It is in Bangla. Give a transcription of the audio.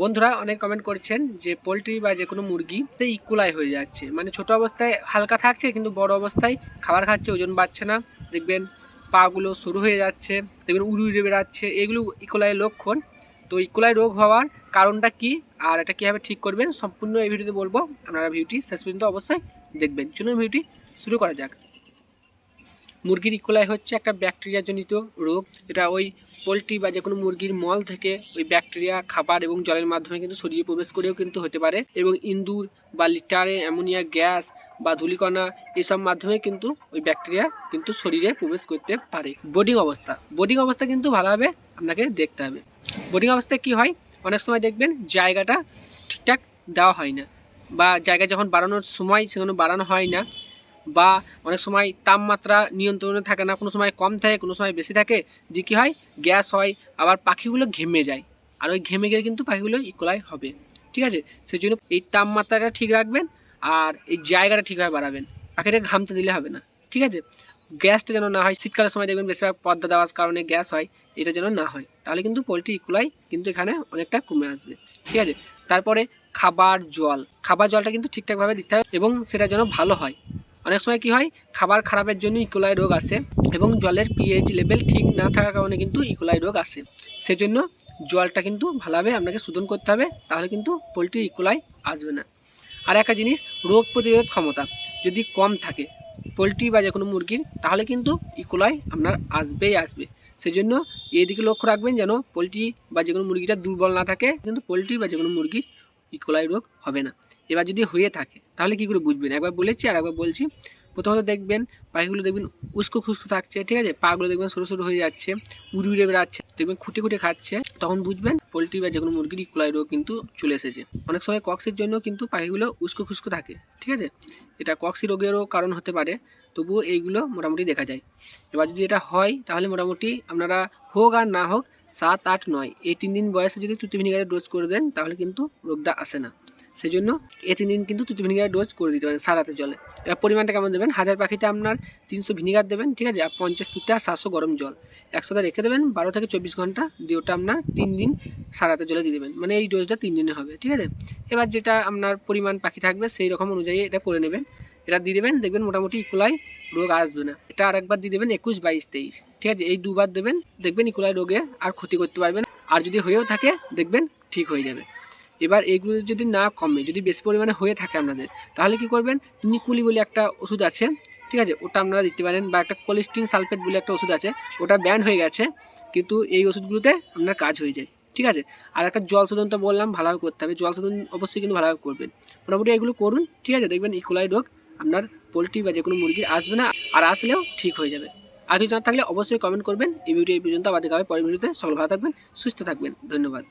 বন্ধুরা অনেক কমেন্ট করছেন যে পোলট্রি বা যে কোনো মুরগিতে ইকুলাই হয়ে যাচ্ছে। মানে ছোট অবস্থায় হালকা থাকছে কিন্তু বড় অবস্থায় খাবার খাচ্ছে, ওজন বাড়ছে না। দেখবেন পাগুলো শুরু হয়ে যাচ্ছে, দেখবেন উড়ে উড়ে বেড়াচ্ছে, এগুলো ইকোলাই লক্ষণ। তো ইকোলাই রোগ হওয়ার কারণটা কি আর এটা কীভাবে ঠিক করবেন, সম্পূর্ণ এই ভিডিওতে বলব। আপনারা ভিডিওটি শেষ পর্যন্ত অবশ্যই দেখবেন। চলুন ভিডিওটি শুরু করা যাক। মুরগির ইকোলাই হচ্ছে একটা ব্যাকটেরিয়াজনিত রোগ। এটা ওই পোলট্রি বা যে কোনো মুরগির মল থেকে ওই ব্যাকটেরিয়া খাবার এবং জলের মাধ্যমে কিন্তু শরীরে প্রবেশ করেও কিন্তু হতে পারে এবং ইন্দুর বা লিটারে অ্যামোনিয়া, গ্যাস বা ধূলিকণা এসব মাধ্যমে কিন্তু ওই ব্যাকটেরিয়া কিন্তু শরীরে প্রবেশ করতে পারে। বোর্ডিং অবস্থা। বোর্ডিং অবস্থা কিন্তু ভালোভাবে আপনাকে দেখতে হবে। বোর্ডিং অবস্থায় কি হয়? অনেক সময় দেখবেন জায়গাটা ঠিকঠাক দেওয়া হয় না বা জায়গা যখন বাড়ানোর সময় সেখানে বাড়ানো হয় না। বা অনেক সময় তাপমাত্রা নিয়ন্ত্রণে থাকে না, কোনো সময় কম থাকে, কোনো সময় বেশি থাকে, যে কী হয়? গ্যাস হয়, আবার পাখিগুলো ঘেমে যায়। আর ওই ঘেমে গেলে কিন্তু পাখিগুলো ইকোলাই হবে। ঠিক আছে? সেই জন্য এই তাপমাত্রাটা ঠিক রাখবেন আর এই জায়গাটা ঠিকভাবে বাড়াবেন। পাখিটা ঘামতে দিলে হবে না। ঠিক আছে? গ্যাসটা যেন না হয়, শীতকালের সময় দেখবেন বেশিরভাগ পদ্মা দেওয়ার কারণে গ্যাস হয়, এটা যেন না হয়। তাহলে কিন্তু পোলট্রি ইকুলাই কিন্তু এখানে অনেকটা কমে আসবে। ঠিক আছে? তারপরে খাবার জল। খাবার জলটা কিন্তু ঠিকঠাকভাবে দিতে হবে এবং সেটা যেন ভালো হয়। অনেক সময় কি হয়, খাবার খারাপের জন্য ইকোলাই রোগ আসে এবং জলের পিএইচ লেভেল ঠিক না থাকার কারণে কিন্তু ইকোলাই রোগ আসে। সেজন্য জলটা কিন্তু ভালোভাবে আপনাকে শোধন করতে হবে, তাহলে কিন্তু পোলট্রি ইকোলাই আসবে না। আর একটা জিনিস, রোগ প্রতিরোধ ক্ষমতা যদি কম থাকে পোলট্রি বা যে কোনো মুরগির, তাহলে কিন্তু ইকোলাই আপনার আসবেই আসবে। সেজন্য এদিকে লক্ষ্য রাখবেন যেন পোলট্রি বা যে কোনো মুরগিটা দুর্বল না থাকে, কিন্তু পোলট্রি বা যে কোনো মুরগির ইকোলাই রোগ হবে না। এবার যদি হয়ে থাকে, তাহলে কী করে বুঝবেন? একবার বলেছি আর একবার বলছি। প্রথমত দেখবেন পাখিগুলো দেখবেন উস্কো খুস্কো থাকছে, ঠিক আছে? পাগুলো দেখবেন সরু সরু হয়ে যাচ্ছে, উড়ে উড়ে বেড়াচ্ছে, দেখবেন খুঁটে খুঁটে খাচ্ছে। তখন বুঝবেন পোলট্রি বা যে কোনো মুরগির ইকুলাই রোগ কিন্তু চলে এসেছে। অনেক সময় কক্সের জন্য কিন্তু পাখিগুলো উস্কো খুস্কো থাকে, ঠিক আছে? এটা কক্সি রোগেরও কারণ হতে পারে, তবুও এইগুলো মোটামুটি দেখা যায়। এবার যদি এটা হয়, তাহলে মোটামুটি আপনারা হোক আর না হোক সাত, আট, নয়। এই তিন দিন বয়সে যদি তুতি ভিনিগারের ডোজ করে দেন, তাহলে কিন্তু রোগটা আসে না। সেই জন্য এ তিন দিন কিন্তু তুতি ভিনিগার ডোজ করে দিতে পারেন সারাতে জলে। এবার পরিমাণটা কেমন দেবেন? হাজার পাখিতে আপনার তিনশো ভিনিগার দেবেন, ঠিক আছে? আর পঞ্চাশ তুতে আর সাতশো গরম জল। একসাথে রেখে দেবেন, বারো থেকে চব্বিশ ঘণ্টা। দিয়ে ওটা আপনার তিন দিন সারাতে জলে দিয়ে দেবেন। মানে এই ডোজটা তিন দিনে হবে, ঠিক আছে? এবার যেটা আপনার পরিমাণ পাখি থাকবে, সেই রকম অনুযায়ী এটা করে নেবেন। এটা দিয়ে দেবেন, দেখবেন মোটামুটি ইকুলাই রোগ আসবে না। এটা আরেকবার দিয়ে দেবেন একুশ বাইশ তেইশ। ঠিক আছে, এই দুবার দেবেন, দেখবেন ইকুলাই রোগে আর ক্ষতি করতে পারবেন আর যদি হয়েও থাকে, দেখবেন ঠিক হয়ে যাবে। এবার এইগুলো যদি না কমে, যদি বেশি পরিমাণে হয়ে থাকে আপনাদের, তাহলে কি করবেন, নিকুলি বলে একটা ওষুধ আছে, ঠিক আছে, ওটা আপনারা দিতে পারেন, বা একটা কোলেস্টিন সালফেট বলে একটা ওষুধ আছে, ওটা ব্যান হয়ে গেছে, কিন্তু এই ওষুধগুলোতে আপনার কাজ হয়ে যায়, ঠিক আছে? আর একটা জল শোধনটা বললাম ভালোভাবে করতে হবে, জল শোধন অবশ্যই কিন্তু ভালোভাবে করবেন। মোটামুটি এগুলো করুন, ঠিক আছে, দেখবেন ইকোলাই রোগ আপনার পোলট্রি বা যে কোনো মুরগির আসবে না, আর আসলেও ঠিক হয়ে যাবে। আগে কিছু থাকলে অবশ্যই কমেন্ট করবেন। এই ভিডিও এই পর্যন্ত। আমাদের গাবে পরের ভিডিওতে। সকল ভালো থাকবেন, সুস্থ থাকবেন। ধন্যবাদ।